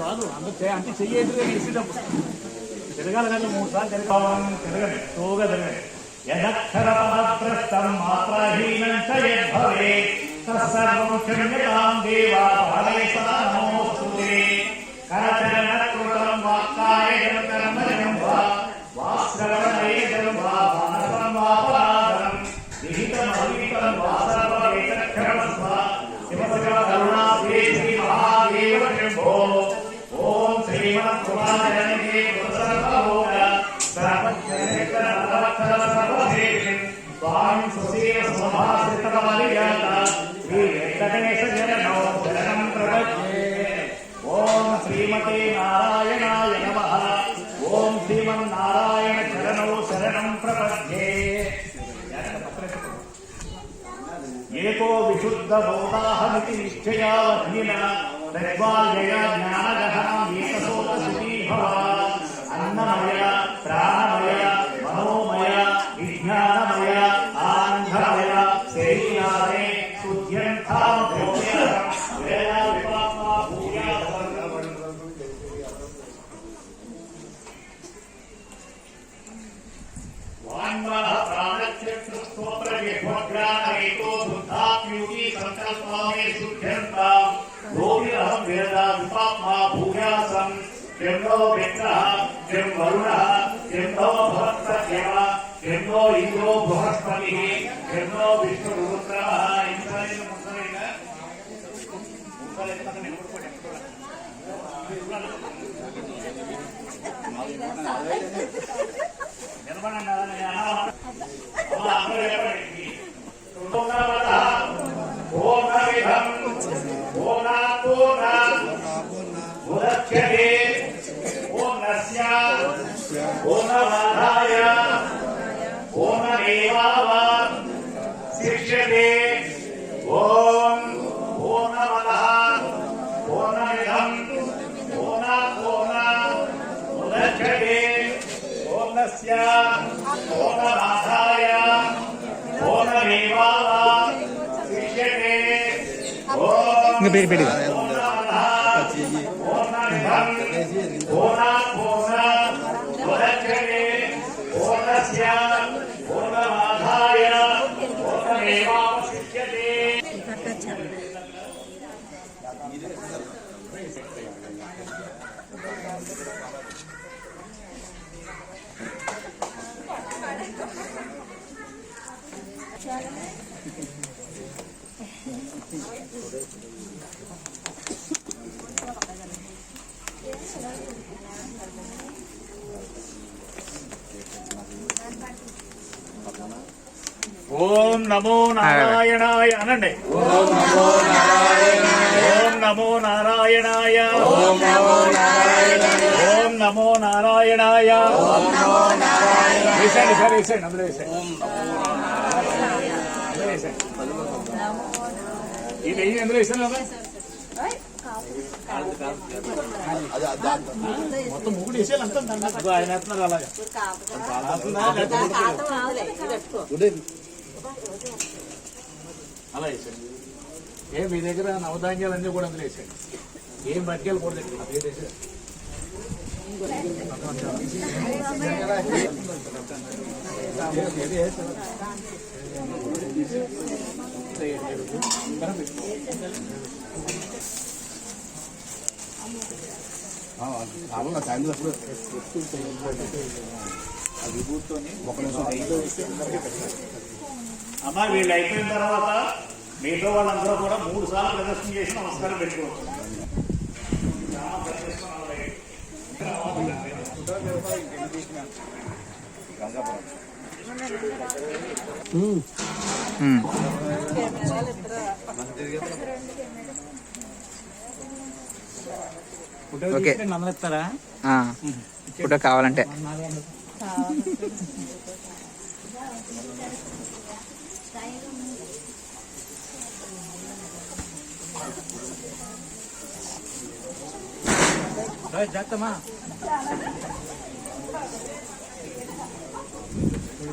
చాలు అంటే అంటే చెయ్యేట్టుగా ఇచ్చేటప్పుడు. తిరగాలి కానీ మూడు సార్లు తిరగాలని తిరగదు తోగా తిరగదు యదక్షరపదభ్రష్టం మాత్రహీనం చ క్షమ్యతాం దేవా సదా సుభాసితమలియాత శ్రీ వెంకటేశ జననో శరణం ప్రపద్యే ఓం శ్రీమతే నారాయణాయ నమః. ఓం శ్రీమన్నారాయణ చరణో శరణం ప్రపద్యే. ఏకో విశుద్ధ బోధాహమితి తద్వాల్యయ జ్ఞానగహనం ఏకసోత సుఖీ భవ అన్నమయ ప్రాణ वान्वः प्राणक्षत्रुस्तोत्रविभोग्राणरेको बुद्धाप्यूति सन्तस्मामे सुध्यन्ताम् गोविरहं विरदा विपाप्मा भूयासम् त्र्यम्बो मित्रः त्र्यं वरुणः त्र्यम्बो भवत्सत्यः त्र्यम्बो इन्द्रो बृहस्पतिः त्र्यम्बो विष्णुरुद्रः इन्द्रेण मुद्रेण Thank you. పక్కన ఎప్పుడు ఎక్కడ శిష్యతే పూర్ణస్య పూర్ణమాదాయ పూర్ణమేవావ శిష్యతే ఓం ఇంకా పెట్టి ఓం నమో నారాయణాయ అనండి. ఓం నమో నారాయణాయ. ఓం నమో నారాయణాయ. వేసండి సార్ వేసండి అందులో వేసండి. ఇది వెయ్యి ఎందులో వేసాను కదా మొత్తం ముగ్గురు వేసేయాలి అంతా. ఆయన వేస్తున్నారు అలాగే అలా వేసండి ఏ మీ దగ్గర నవధాన్యాలన్నీ కూడా అందులో వేసండి ఏం పట్టుకెళ్ళకూడదు ఇక్కడ అదే వేసేది. అమ్మా వీళ్ళు అయిపోయిన తర్వాత మీతో వాళ్ళందరూ కూడా మూడు సార్లు ప్రదర్శన చేసి నమస్కారం పెట్టుకోవచ్చు. గంగాపురం ఓకే. ఫోటో కావాలంటే. జాగ్రత్తమా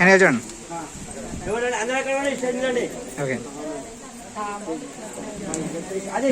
చూడండి చూడండి అందరూ అక్కడ ఉండండి, స్టేజ్ నుండి. ఓకే అదే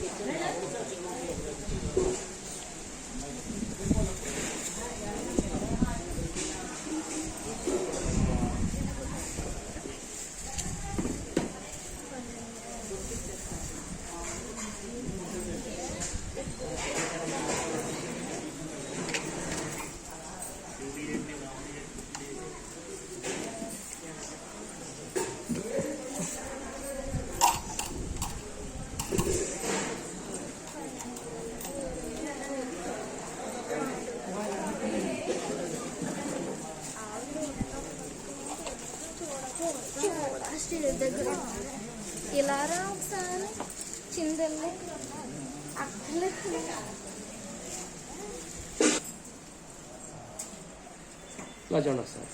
되겠죠. 네. దగ్గర. ఇలా రా ఒకసారి చిందల్లి. అక్కడ ఇలా చూడండి ఒకసారి